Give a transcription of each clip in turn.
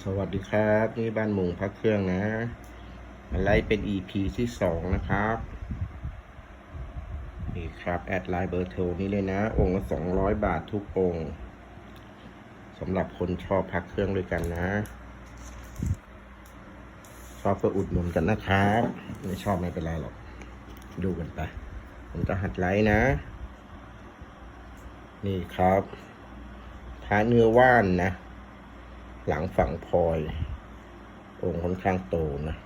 สวัสดีครับนี่บ้านมุงพักเครื่องนะอะไรเป็น EP ที่สองนะครับนี่ครับ แอดไลน์เบอร์โทรนี่เลยนะ องค์ละสองร้อยบาททุกองค์สำหรับคนชอบพักเครื่องด้วยกันนะ ชอบก็อุดหนุนกันนะครับไม่ชอบไม่เป็นไรหรอก ดูกันไป ผมจะหัดไลค์นะ นี่ครับพระเนื้อว่านนะ หลังฝั่งพลอย องค์ค่อนข้างโตนะ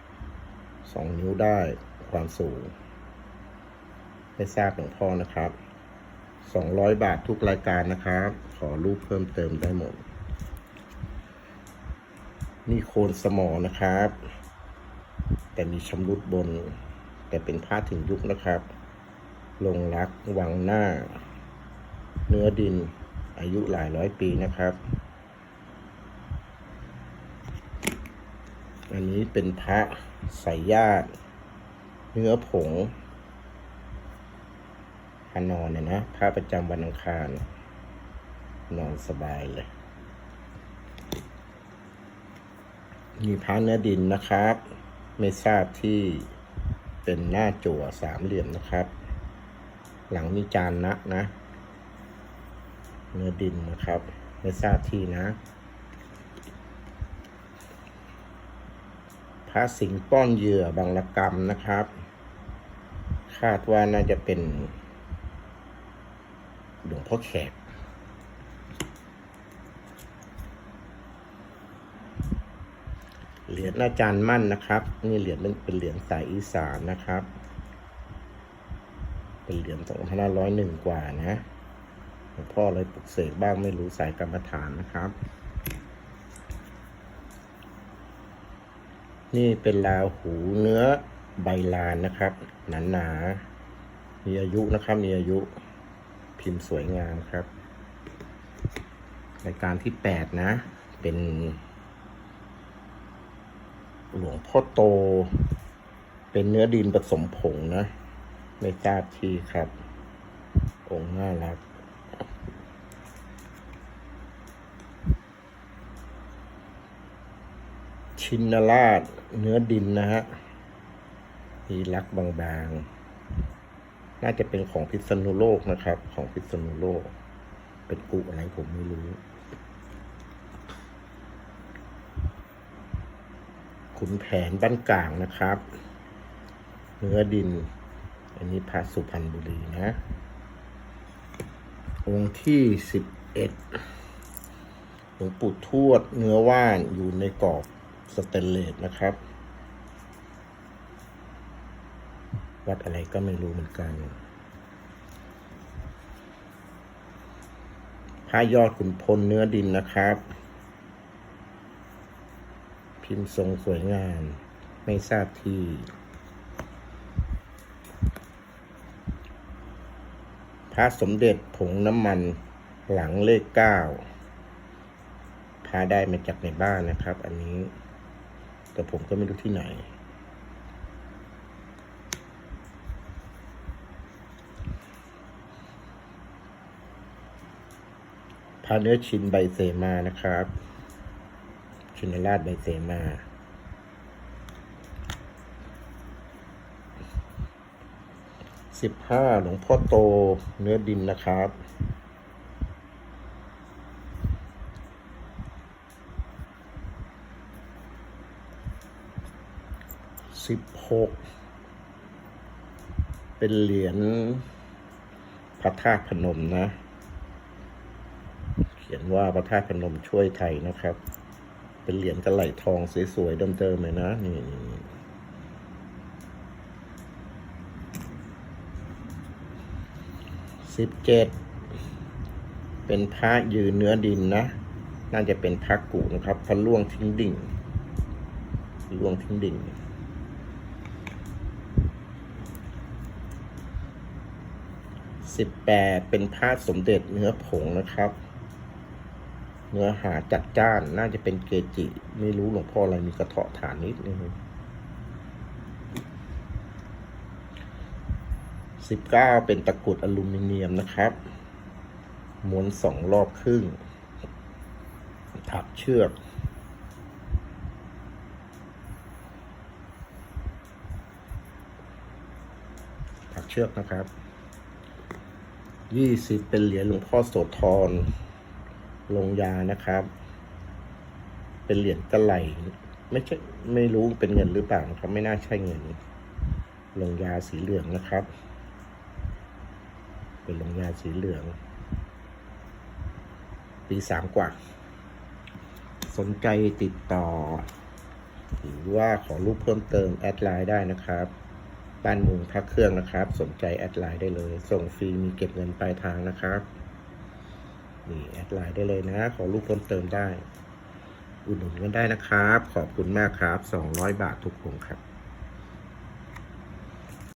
สองนิ้วได้ความสูง ไม่ทราบหลวงพ่อนะครับสองร้อยบาททุกรายการนะครับ ขอรูปเพิ่มเติมได้หมด นี่โคนสมอนะครับ แต่มีชำรุดบน แต่เป็นผ้าถึงยุคนะครับ ลงรักวังหน้า เนื้อดินอายุหลายร้อยปีนะครับ อันนี้เป็นพระสายญาติเนื้อผงพระนอนเนี่ยนะพระประจำวันอังคาร นอนสบายเลย มีพระเนื้อดินนะครับ ไม่ทราบที่เป็นหน้าจั่วสามเหลี่ยมนะครับ หลังมีจานนะนะ เนื้อดินนะครับ ไม่ทราบที่นะ ระสิงห์ป้อนเหยื่อบางระกรรมนะครับ คาดว่าน่าจะเป็นหลวงพ่อแขกเหรียญอาจารย์มั่นนะครับ นี่เหรียญเป็นเป็นเหรียญสายอีสานนะครับ เป็นเหรียญสองพันห้าร้อยหนึ่งกว่านะหลวงพ่อเลยปลุกเสกบ้างไม่รู้สายกรรมฐานนะครับ นี่เป็นลาหูเนื้อใบลานนะครับ หนาหนาๆมีอายุนะครับ มีอายุพิมพ์สวยงามครับ รายการที่แปดนะ เป็น หลวงพ่อโต เป็นเนื้อดินผสมผงนะไม่ทราบที่ครับ องค์น่ารัก ชินราชเนื้อดินนะฮะมีลักบางๆ น่าจะเป็นของพิษณุโลกนะครับ ของพิษณุโลก เป็นกุอะไรผมไม่รู้ ขุนแผนบ้านกลางนะครับ เนื้อดิน อันนี้พระสุพรรณบุรีนะ องค์ที่สิบเอ็ดหลวงปู่ทวดเนื้อว่านอยู่ในกรอบ สเตนเลสนะครับ วัดอะไรก็ไม่รู้เหมือนกันพระยอดขุนพลเนื้อดินนะครับ พิมพ์ทรงสวยงาม ไม่ทราบที่พระสมเด็จผงน้ำมันหลังเลขเก้าพาได้มาจากในบ้านนะครับ อันนี้ แต่ผมก็ไม่รู้ที่ไหน พาเนื้อชินใบเซมานะครับ ชินราชใบเซมาสิบห้าหลวงพ่อโตเนื้อดินนะครับ สิบหกเป็นเหรียญพระธาตุพนมนะ เขียนว่าพระธาตุพนมช่วยไทยนะครับ เป็นเหรียญกระไหลทองสวยๆเดิมๆเลยนะนี่นี่สิบเจ็ดเป็นพระยืนเนื้อดินนะ น่าจะเป็นพระกูนะครับพระล่วงทิ้งดิ่งล่วงทิ้งดิ่ง 18 เป็นผ้าสมเด็จเนื้อผงนะครับ เนื้อหาจัดจ้านน่าจะเป็นเกจิ ไม่รู้หลวงพ่ออะไรมีกระเทาะฐานนิดนึงสิบเก้าเป็นตะกรุดอลูมิเนียมนะครับ ม้วนสองรอบครึ่ง ถักเชือกถักเชือกนะครับ ยี่สิบเป็นเหรียญหลวงพ่อโสธรลงยานะครับ เป็นเหรียญกระไหลไม่ใช่ไม่รู้เป็นเงินหรือเปล่านะครับ ไม่น่าใช่เงิน ลงยาสีเหลืองนะครับ เป็นลงยาสีเหลือง ปีสามกว่า สนใจติดต่อ หรือว่าขอรูปเพิ่มเติมแอดไลน์ได้นะครับ บ้านมุงพักเครื่องนะครับ สนใจแอดไลน์ได้เลย ส่งฟรีมีเก็บเงินปลายทางนะครับ นี่แอดไลน์ได้เลยนะ ขอรูปเพิ่มเติมได้ อุดหนุนกันได้นะครับ ขอบคุณมากครับ 200 บาททุกคนครับ